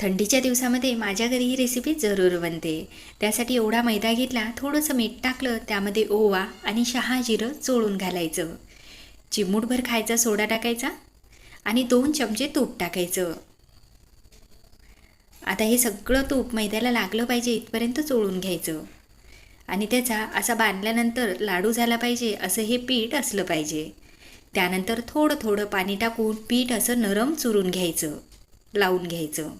थंडीच्या दिवसामध्ये माझ्या घरी ही रेसिपी जरूर बनते. त्यासाठी एवढा मैदा घेतला थोडंसं मीठ टाकलं त्यामध्ये ओवा आणि शहा जिरं चोळून घालायचं. चिमूटभर खायचा सोडा टाकायचा आणि दोन चमचे तूप टाकायचं. आता हे सगळं तूप मैद्याला लागलं पाहिजे इथपर्यंत चोळून घ्यायचं. आणि त्याचा असा बांधल्यानंतर लाडू झाला पाहिजे असं हे पीठ असलं पाहिजे. त्यानंतर थोडं थोडं पाणी टाकून पीठ असं नरम चुरून घ्यायचं लावून घ्यायचं.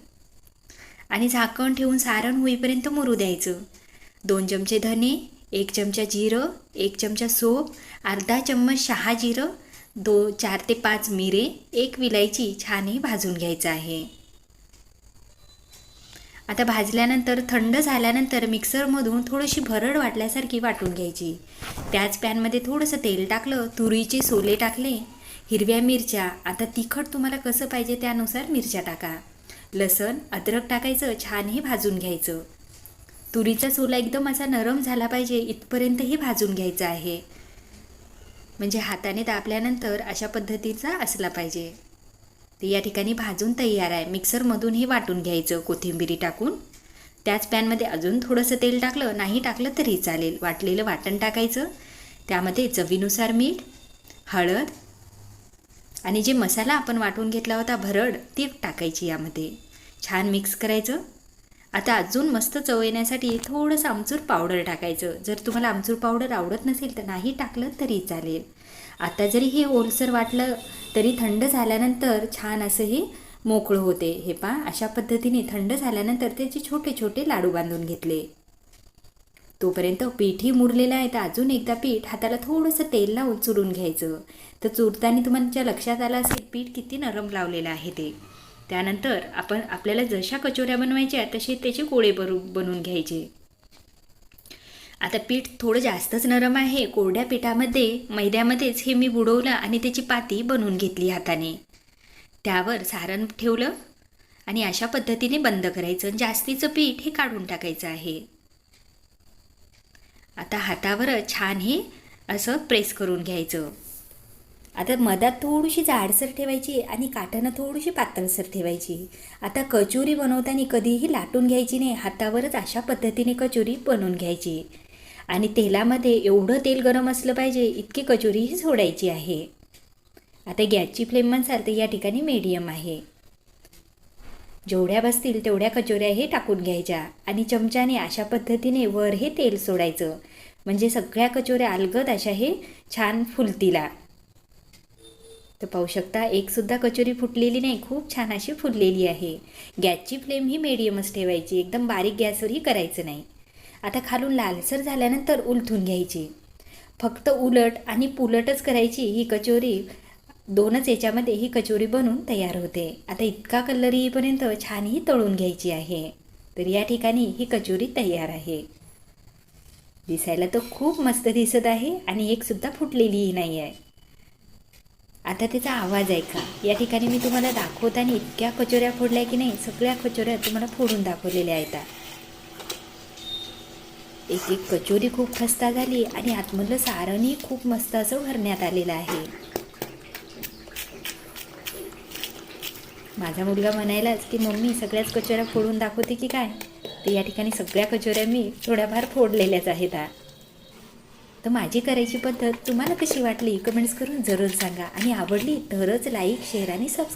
आणि झाकण ठेवून सारण होईपर्यंत मुरू द्यायचं. दोन चमचे धने एक चमचा जिरं एक चमचा सोप अर्धा चम्मच शहा जिरं दो चार ते पाच मिरे एक विलायची छानही भाजून घ्यायचं आहे. आता भाजल्यानंतर थंड झाल्यानंतर मिक्सरमधून थोडीशी भरड वाटल्यासारखी वाटून घ्यायची. त्याच पॅनमध्ये थोडंसं तेल टाकलं तुरीचे सोले टाकले हिरव्या मिरच्या आता तिखट तुम्हाला कसं पाहिजे त्यानुसार मिरच्या टाका. लसण अद्रक टाकायचं छानही भाजून घ्यायचं. तुरीचा सोला एकदम असा नरम झाला पाहिजे इथपर्यंतही भाजून घ्यायचा आहे. म्हणजे हाताने दाबल्यानंतर अशा पद्धतीचा असला पाहिजे. ते या ठिकाणी भाजून तयार आहे. मिक्सरमधून हे वाटून घ्यायचं कोथिंबिरी टाकून. त्याच पॅनमध्ये अजून थोडंसं तेल टाकलं नाही टाकलं तरी चालेल. वाटलेलं वाटण टाकायचं. त्यामध्ये चवीनुसार मीठ हळद आणि जे मसाला आपण वाटून घेतला होता भरड ती टाकायची यामध्ये. छान मिक्स करायचं. आता अजून मस्त चव येण्यासाठी थोडंसं आमचूर पावडर टाकायचं. जर तुम्हाला आमचूर पावडर आवडत नसेल तर नाही टाकलं तरी चालेल. आता जरी हे ओलसर वाटलं तरी थंड झाल्यानंतर छान असं हे मोकळं होते. हे पा अशा पद्धतीने थंड झाल्यानंतर त्याचे छोटे छोटे लाडू बांधून घेतले. तोपर्यंत पीठही मुरलेलं आहे तर अजून एकदा पीठ हाताला थोडंसं तेल लावून चुरून घ्यायचं. तर चुरताना तुमच्या लक्षात आलं असेल पीठ किती नरम लावलेलं आहे ते. त्यानंतर आपण आपल्याला जशा कचोऱ्या बनवायच्या तसे त्याचे कोळे बरू बनवून घ्यायचे. आता पीठ थोडं जास्तच नरम आहे. कोरड्या पिठामध्ये मैद्यामध्येच हे मी बुडवलं आणि त्याची पाती बनवून घेतली हाताने. त्यावर सारण ठेवलं आणि अशा पद्धतीने बंद करायचं जास्तीचं पीठ हे काढून टाकायचं आहे. आता हातावर छान हे असं प्रेस करून घ्यायचं. आता मधात थोडीशी जाडसर ठेवायची आणि काठानं थोडीशी पातळसर ठेवायची. आता कचोरी बनवताना कधीही लाटून घ्यायची नाही हातावरच अशा पद्धतीने कचोरी बनवून घ्यायची. आणि तेलामध्ये एवढं तेल गरम असलं पाहिजे इतकी कचोरीही सोडायची आहे. आता गॅसची फ्लेम म्हणसाल तर या ठिकाणी मीडियम आहे. जेवढ्या बसतील तेवढ्या कचोऱ्या हे टाकून घ्यायच्या आणि चमच्याने अशा पद्धतीने वर हे तेल सोडायचं. म्हणजे सगळ्या कचोऱ्या अलगद अशा हे छान फुलतीला. तर पाहू शकता एकसुद्धा कचोरी फुटलेली नाही खूप छान अशी फुललेली आहे. गॅसची फ्लेम ही मिडियमच ठेवायची एकदम बारीक गॅसवरही करायचं नाही. आता खालून लालसर झाल्यानंतर उलथून घ्यायची. फक्त उलट आणि पुलटच करायची ही कचोरी दोनच याच्यामध्ये ही कचोरी बनून तयार होते. आता इतका कलर येईपर्यंत छानही तळून घ्यायची आहे. तर या ठिकाणी ही कचोरी तयार आहे. दिसायला तर खूप मस्त दिसत आहे आणि एकसुद्धा फुटलेलीही नाही आहे आता त्याचा आवाज ऐका. या ठिकाणी मी तुम्हाला दाखवताना इतक्या कचोऱ्या फोडल्या की नाही सगळ्या कचोऱ्या तुम्हाला फोडून दाखवलेल्या आहेत. एक एक कचोरी खूप खस्ता झाली आणि आतमधलं सारणही खूप मस्त असं भरण्यात आलेलं आहे. माझा मुलगा म्हणायलाच की मम्मी सगळ्याच कचोऱ्या फोडून दाखवते की काय? तर या ठिकाणी सगळ्या कचोऱ्या मी थोड्याफार फोडलेल्याच आहेत आ तर माझी करायची पद्धत तुम्हाला कशी वाटली? कमेंट्स करून जरूर सांगा आणि आवडली तरच लाईक शेअर आणि सबस्क्राईब